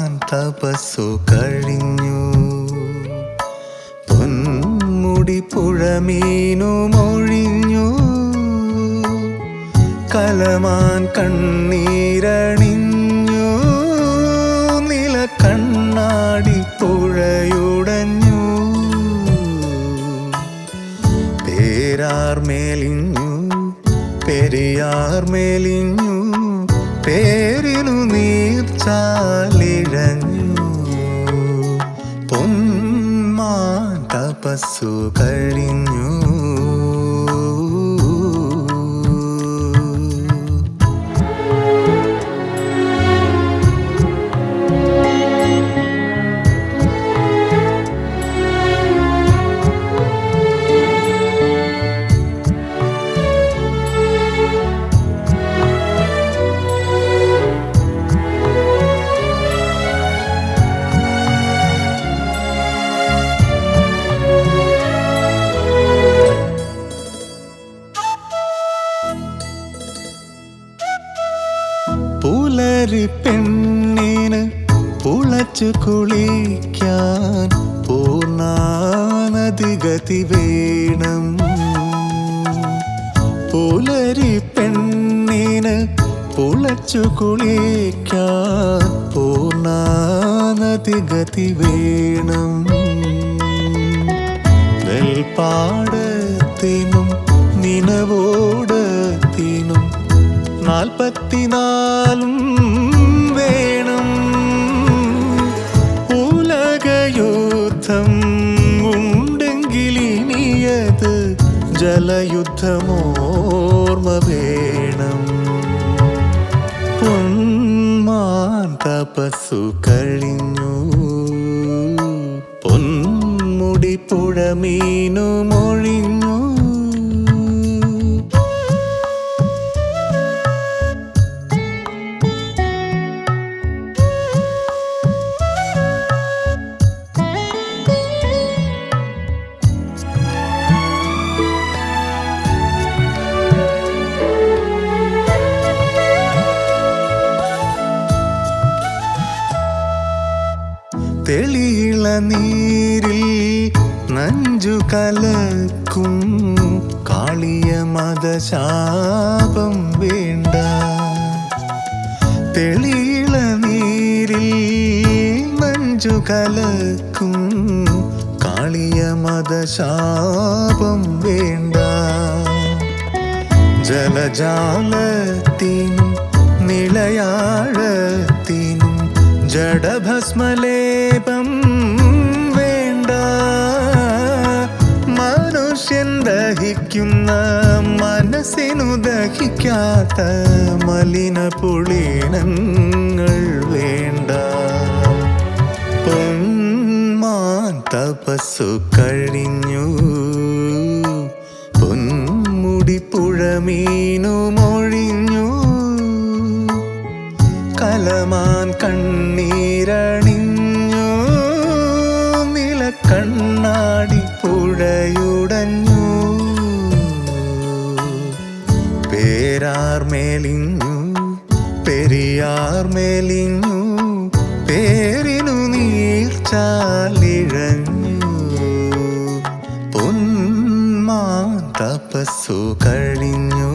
തപസ്സു കഴിഞ്ഞു. പൊന്മുടി പുഴമീനു മൊഴിഞ്ഞു. കലമാൻ കണ്ണീരണിഞ്ഞു. നില കണ്ണാടി പുഴയുടഞ്ഞു. പേരാർ മേലിഞ്ഞു പെരിയാർ മേലിഞ്ഞു പേരിനു നീർച്ചാലിഴഞ്ഞു പൊന്മാൻ തപസ്സു കഴിഞ്ഞു പുലരി പെണ്ണിന് പുളച്ചു കുളിക്കാൻ പൂർണാനദിഗതി വേണം. പുലരി പെണ്ണിന് പുളച്ചു കുളിക്കാൻ പൂർണാനദിഗതി വേണം. നെൽപ്പാടത്തിനും നാൽപ്പത്തിനാലും വേണം. ഉലകയുദ്ധം ഉണ്ടെങ്കിലിനിയത് ജലയുദ്ധമോർമ്മ വേണം. പൊന്മാൻ തപസ്സു കഴിഞ്ഞു. പൊന്മുടി പുഴമീനു മൊഴിഞ്ഞു നീരിൽ നഞ്ചു കലക്കും കാളിയ മതശാപം വേണ്ട. തെളിയിള നീരിൽ നഞ്ചു കലക്കും കാളിയ മതശാപം വേണ്ട. ജലജാലത്തിനും നിളയാഴത്തിനും ജഡഭസ്മലേപം മനുഷ്യൻ ദഹിക്കുന്ന മനസ്സിനു ദഹിക്കാത്ത മലിന പുളിനങ്ങൾ വേണ്ട. പൊന്മാൻ തപസ്സു കഴിഞ്ഞു. പൊന്മുടി പുഴമീനു പേരാർ മേലിങ്ങു പെരിയാർ മേലിങ്ങു പേരിനു നീർച്ചാലിഴഞ്ഞു പൊന്മാ തപസ്സു കഴിഞ്ഞു